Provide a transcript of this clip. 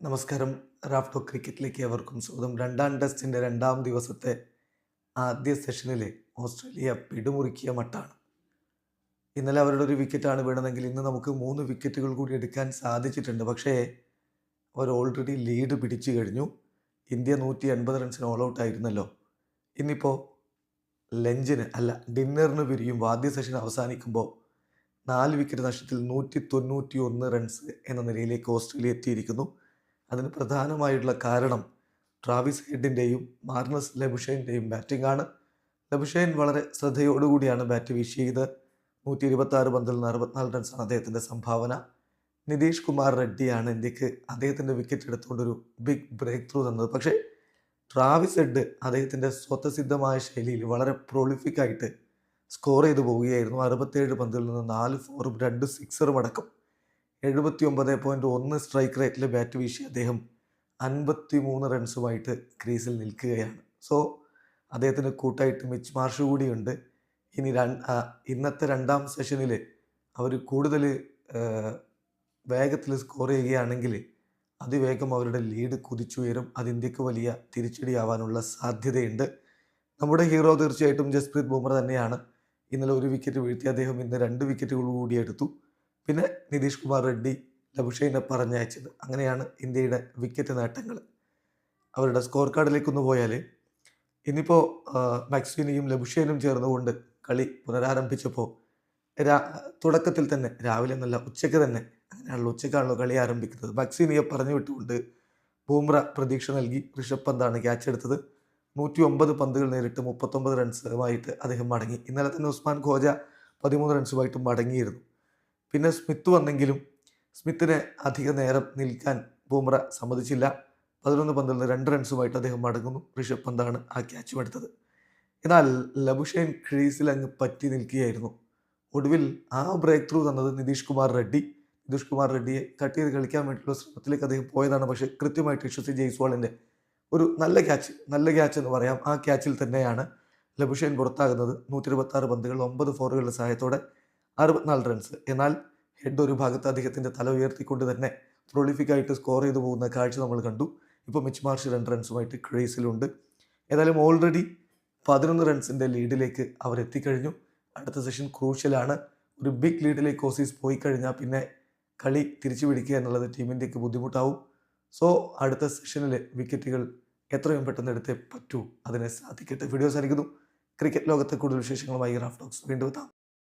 നമസ്കാരം. റാഫ്റ്റോ ക്രിക്കറ്റിലേക്ക് അവർക്കും സ്വാഗതം. രണ്ടാം ടെസ്റ്റിന്റെ രണ്ടാം ദിവസത്തെ ആദ്യ സെഷനിൽ ഓസ്ട്രേലിയ പിടിമുറുക്കിയ മട്ടാണ്. ഇന്നലെ അവരുടെ ഒരു വിക്കറ്റാണ് വീണതെങ്കിൽ ഇന്ന് നമുക്ക് മൂന്ന് വിക്കറ്റുകൾ കൂടി എടുക്കാൻ സാധിച്ചിട്ടുണ്ട്. പക്ഷേ അവർ ഓൾറെഡി ലീഡ് പിടിച്ചു കഴിഞ്ഞു. ഇന്ത്യ നൂറ്റി എൺപത് റൺസിന് ഓൾ ഔട്ട് ആയിരുന്നല്ലോ. ഇന്നിപ്പോൾ ലഞ്ചിന് അല്ല ഡിന്നറിന് പിരിയും ആദ്യ സെഷൻ അവസാനിക്കുമ്പോൾ നാല് വിക്കറ്റ് നഷ്ടത്തിൽ നൂറ്റി തൊണ്ണൂറ്റി ഒന്ന് റൺസ് എന്ന നിലയിലേക്ക് ഓസ്ട്രേലിയ എത്തിയിരിക്കുന്നു. അതിന് പ്രധാനമായിട്ടുള്ള കാരണം ട്രാവിസ് ഹെഡിന്റെയും മാർണസ് ലബുഷൈന്റെയും ആണ്. ലബുഷൈൻ വളരെ ശ്രദ്ധയോടുകൂടിയാണ് ബാറ്റ് വീശിയത്. നൂറ്റി ഇരുപത്തി ആറ് പന്തിൽ നിന്ന് അറുപത്തിനാല് റൺസാണ് അദ്ദേഹത്തിന്റെ സംഭാവന. നിതീഷ് കുമാർ റെഡ്ഡിയാണ് ഇന്ത്യയ്ക്ക് അദ്ദേഹത്തിന്റെ വിക്കറ്റ് എടുത്തുകൊണ്ടൊരു ബിഗ് ബ്രേക്ക് ത്രൂ തന്നത്. പക്ഷേ ട്രാവിസ് ഹെഡ് അദ്ദേഹത്തിന്റെ സ്വതസിദ്ധമായ ശൈലിയിൽ വളരെ പ്രൊളിഫിക്കായിട്ട് സ്കോർ ചെയ്തു പോവുകയായിരുന്നു. അറുപത്തേഴ് പന്തിൽ നിന്ന് നാല് ഫോറും രണ്ട് സിക്സറും അടക്കം. എഴുപത്തി ഒമ്പത് പോയിന്റ് ഒന്ന് സ്ട്രൈക്ക് റേറ്റിൽ ബാറ്റ് വീശി അദ്ദേഹം അൻപത്തി മൂന്ന് റൺസുമായിട്ട് ക്രീസിൽ നിൽക്കുകയാണ്. സോ അദ്ദേഹത്തിന് കൂട്ടായിട്ട് മിച്ച് മാർഷ് കൂടിയുണ്ട്. ഇനി ഇന്നത്തെ രണ്ടാം സെഷനിൽ അവർ കൂടുതൽ വേഗത്തിൽ സ്കോർ ചെയ്യുകയാണെങ്കിൽ അതിവേഗം അവരുടെ ലീഡ് കുതിച്ചുയരും. അത് ഇന്ത്യയ്ക്ക് വലിയ തിരിച്ചടിയാവാനുള്ള സാധ്യതയുണ്ട്. നമ്മുടെ ഹീറോ തീർച്ചയായിട്ടും ജസ്പ്രീത് ബുംറ തന്നെയാണ്. ഇന്നലെ ഒരു വിക്കറ്റ് വീഴ്ത്തി അദ്ദേഹം ഇന്ന് രണ്ട് വിക്കറ്റുകൾ കൂടി എടുത്തു. പിന്നെ നിതീഷ് കുമാർ റെഡ്ഡി ലബുഷൈനെ പറഞ്ഞയച്ചത്. അങ്ങനെയാണ് ഇന്ത്യയുടെ വിക്കറ്റ് നേട്ടങ്ങൾ അവരുടെ സ്കോർ കാർഡിലേക്കൊന്ന് പോയാൽ ഇന്നിപ്പോൾ മാക്സ്വിനിയും ലബുഷൈനും ചേർന്നുകൊണ്ട് കളി പുനരാരംഭിച്ചപ്പോൾ തുടക്കത്തിൽ തന്നെ രാവിലെ നല്ല ഉച്ചയ്ക്ക് തന്നെ അങ്ങനെയാണല്ലോ ഉച്ചയ്ക്കാണല്ലോ കളി ആരംഭിക്കുന്നത്. മാക്സിനിയെ പറഞ്ഞു വിട്ടുകൊണ്ട് ബൂമ്ര പ്രതീക്ഷ നൽകി ഋഷഭ് പന്താണ് ക്യാച്ച് എടുത്തത്. നൂറ്റി ഒമ്പത് പന്തുകൾ നേരിട്ട് മുപ്പത്തൊമ്പത് റൺസുമായിട്ട് അദ്ദേഹം മടങ്ങി. ഇന്നലെ തന്നെ ഉസ്മാൻ ഖോജ പതിമൂന്ന് റൺസുമായിട്ട് മടങ്ങിയിരുന്നു. പിന്നെ സ്മിത്ത് വന്നെങ്കിലും സ്മിത്തിന് അധിക നേരം നിൽക്കാൻ ബൂമ്ര സമ്മതിച്ചില്ല. പതിനൊന്ന് പന്തിൽ രണ്ട് റൺസുമായിട്ട് അദ്ദേഹം മടങ്ങുന്നു. ഋഷഭ് പന്താണ് ആ ക്യാച്ചും എടുത്തത്. എന്നാൽ ലബുഷൈൻ ക്രീസിൽ അങ്ങ് പറ്റി നിൽക്കുകയായിരുന്നു. ഒടുവിൽ ആ ബ്രേക്ക് ത്രൂ തന്നത് നിതീഷ് കുമാർ റെഡ്ഡി. നിതീഷ് കുമാർ റെഡ്ഡിയെ കട്ട് ചെയ്ത് കളിക്കാൻ വേണ്ടിയിട്ടുള്ള ശ്രമത്തിലേക്ക് അദ്ദേഹം പോയതാണ്. പക്ഷേ കൃത്യമായിട്ട് യശസ്വി ജയ്സ്വാളിന്റെ ഒരു നല്ല ക്യാച്ച് നല്ല ക്യാച്ച് എന്ന് പറയാം. ആ ക്യാച്ചിൽ തന്നെയാണ് ലബുഷൈൻ പുറത്താകുന്നത്. നൂറ്റി ഇരുപത്തി ആറ് പന്തുകൾ ഒമ്പത് ഫോറുകളുടെ സഹായത്തോടെ അറുപത്തിനാല് റൺസ് എന്നാൽ ഹെഡ് ഒരു ഭാഗത്ത് അദ്ദേഹത്തിന്റെ തല ഉയർത്തിക്കൊണ്ട് തന്നെ പ്രൊളിഫിക്കായിട്ട് സ്കോർ ചെയ്തു പോകുന്ന കാഴ്ച നമ്മൾ കണ്ടു. ഇപ്പോൾ മിച്ച് മാർഷ് രണ്ട് റൺസുമായിട്ട് ക്രേസിലുണ്ട്. ഏതായാലും ഓൾറെഡി പതിനൊന്ന് റൺസിന്റെ ലീഡിലേക്ക് അവർ എത്തിക്കഴിഞ്ഞു. അടുത്ത സെഷൻ ക്രൂഷ്യലാണ് ഒരു ബിഗ് ലീഡിലേക്ക് ഓസീസ് പോയി കഴിഞ്ഞാൽ പിന്നെ കളി തിരിച്ചു പിടിക്കുക എന്നുള്ളത് ടീമിന്റെയൊക്കെ ബുദ്ധിമുട്ടാവും. സോ അടുത്ത സെഷനിൽ വിക്കറ്റുകൾ എത്രയും പെട്ടെന്ന് എടുത്തേ പറ്റൂ. അതിനെ സാധിക്കട്ടെ. വീഡിയോസ് ആയിരിക്കുന്നു. ക്രിക്കറ്റ് ലോകത്തെ കൂടുതൽ വിശേഷങ്ങളുമായി റാഫ് ടോക്സ് വീണ്ടും എത്താം.